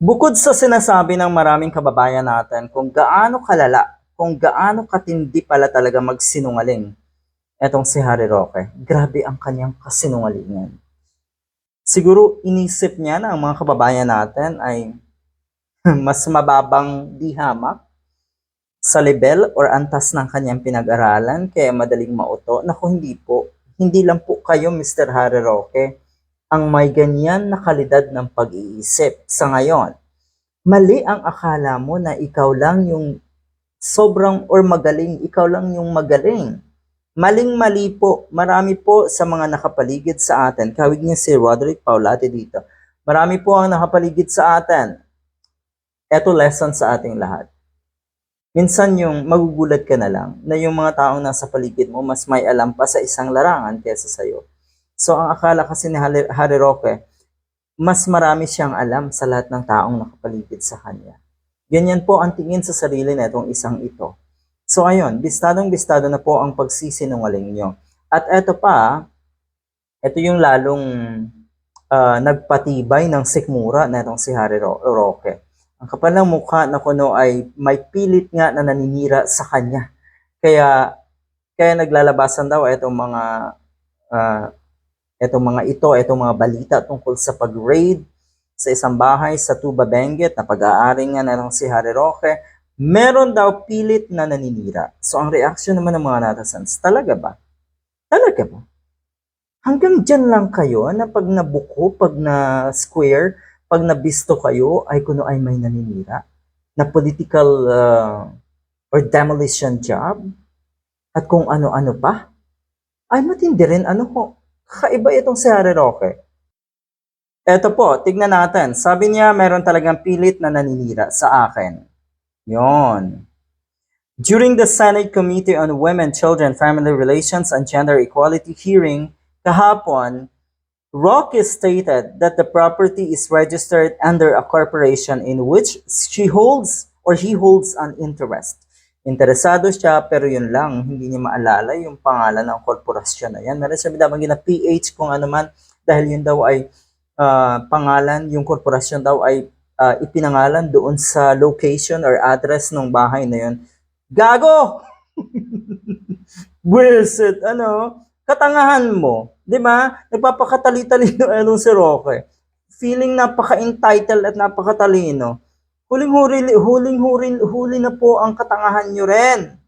Bukod sa sinasabi ng maraming kababayan natin kung gaano kalala, kung gaano katindi pala talaga magsinungaling etong si Harry Roque, grabe ang kanyang kasinungalingan. Siguro inisip niya na ang mga kababayan natin ay mas mababang dihamak sa level or antas ng kanyang pinag-aralan kaya madaling mauto. Naku, hindi po. Hindi lang po kayo, Mr. Harry Roque, ang may ganyan na kalidad ng pag-iisip sa ngayon. Mali ang akala mo na ikaw lang yung sobrang or magaling, ikaw lang yung magaling. Maling-mali po, marami po sa mga nakapaligid sa atin. Kawig niya si Roderick Paulate dito. Marami po ang nakapaligid sa atin. Eto lesson sa ating lahat. Minsan yung magugulat ka na lang na yung mga taong nasa paligid mo mas may alam pa sa isang larangan kesa sa'yo. So ang akala kasi ni Harry Roque, mas marami siyang alam sa lahat ng taong nakapaligid sa kanya. Ganyan po ang tingin sa sarili na itong isang ito. So ayun, bistadong bistado na po ang pagsisinungaling nyo. At eto pa, ito yung lalong ah, nagpatibay ng sikmura na itong si Harry Ro- Roque. Ang kapal ng mukha na kuno ay may pilit nga na naninira sa kanya. Kaya kaya naglalabasan daw itong mga ah, itong mga ito, itong mga balita tungkol sa pag-raid sa isang bahay sa Tuba Benguet na pag-aari nga na si Harry Roque, meron daw pilit na naninira. So ang reaction naman ng mga netizens, talaga ba? Talaga ba? Hanggang dyan lang kayo na pag nabuko, pag na square, pag nabisto kayo, ay kuno ay may naninira na political uh, or demolition job at kung ano-ano pa. Ay matindi rin ano ho. Kakaiba itong si Harry Roque. Eto po, tignan natin. Sabi niya meron talagang pilit na naninira sa akin. Yon. During the Senate Committee on Women, Children, Family Relations, and Gender Equality hearing kahapon, Roque stated that the property is registered under a corporation in which she holds or he holds an interest. Interesado siya pero yun lang, hindi niya maalala yung pangalan ng korporasyon na yan. Meron siya binabanggit na PH kung ano man dahil yun daw ay ah, pangalan, yung korporasyon daw ay ah, ipinangalan doon sa location or address ng bahay na yun. Gago! Bullshit, ano? Katangahan mo, 'di ba? Nagpapakatali-talino ano si Roque. Feeling napaka-entitled at napakatalino. Huling-huli, huling-huli, huli na po ang katangahan nyo rin.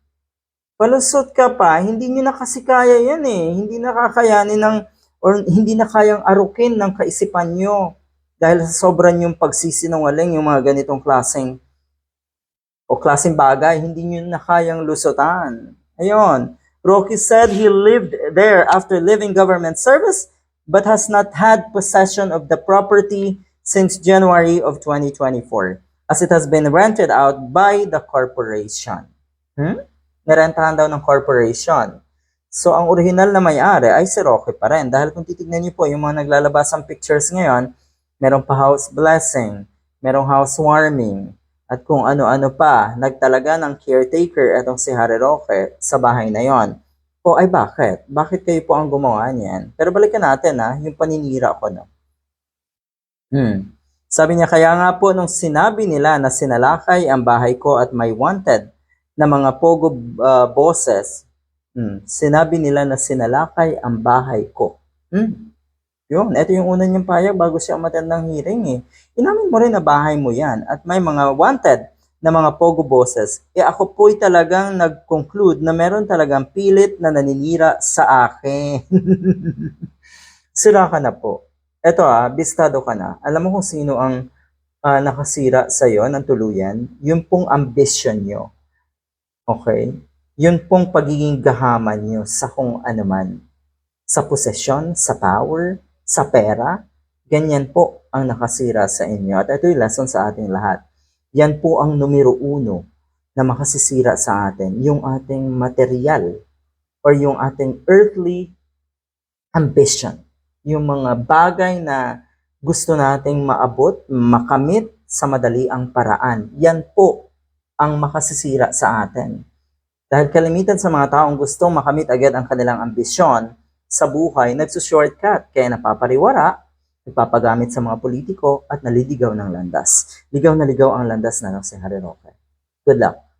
Palusot ka pa, hindi nyo na kasi kaya yan eh. Hindi nakakayanin ng, or hindi na kayang arukin ng kaisipan nyo. Dahil sa sobrang yung pagsisinungaling, yung mga ganitong klaseng o klaseng bagay, hindi nyo na kayang lusutan. Ayun. Rocky said he lived there after leaving government service but has not had possession of the property since January of 2024 as it has been rented out by the corporation. Hmm? Narentahan daw ng corporation. So, ang original na may-ari ay si Rocky pa rin. Dahil kung titignan niyo po, yung mga naglalabas ang pictures ngayon, merong pa house blessing, merong housewarming, at kung ano-ano pa, nagtalaga ng caretaker itong si Harry Roque sa bahay na yon. O ay bakit? Bakit kayo po ang gumawa niyan? Pero balikan natin ha, yung paninira ko no. Hmm. Sabi niya, kaya nga po nung sinabi nila na sinalakay ang bahay ko at may wanted na mga pogo uh, bosses, hmm, sinabi nila na sinalakay ang bahay ko. Hmm. Yun, ito yung una niyang payag bago siya umattend ng hearing eh. Inamin mo rin na bahay mo yan at may mga wanted na mga pogo bosses. Eh ako po'y talagang nag-conclude na meron talagang pilit na naninira sa akin. Sira ka na po. Eto ah, bistado ka na. Alam mo kung sino ang ah, nakasira sa'yo ng tuluyan? Yung pong ambition nyo. Okay? Yun pong pagiging gahaman nyo sa kung ano man. Sa posesyon, sa power, sa pera. Ganyan po ang nakasira sa inyo. At ito yung lesson sa ating lahat. Yan po ang numero uno na makasisira sa atin. Yung ating material or yung ating earthly ambition yung mga bagay na gusto nating maabot, makamit sa madali ang paraan. Yan po ang makasisira sa atin. Dahil kalimitan sa mga taong gustong makamit agad ang kanilang ambisyon sa buhay, nagsushortcut, kaya napapariwara, nagpapagamit sa mga politiko at naliligaw ng landas. Ligaw na ligaw ang landas na lang si Roque. Good luck!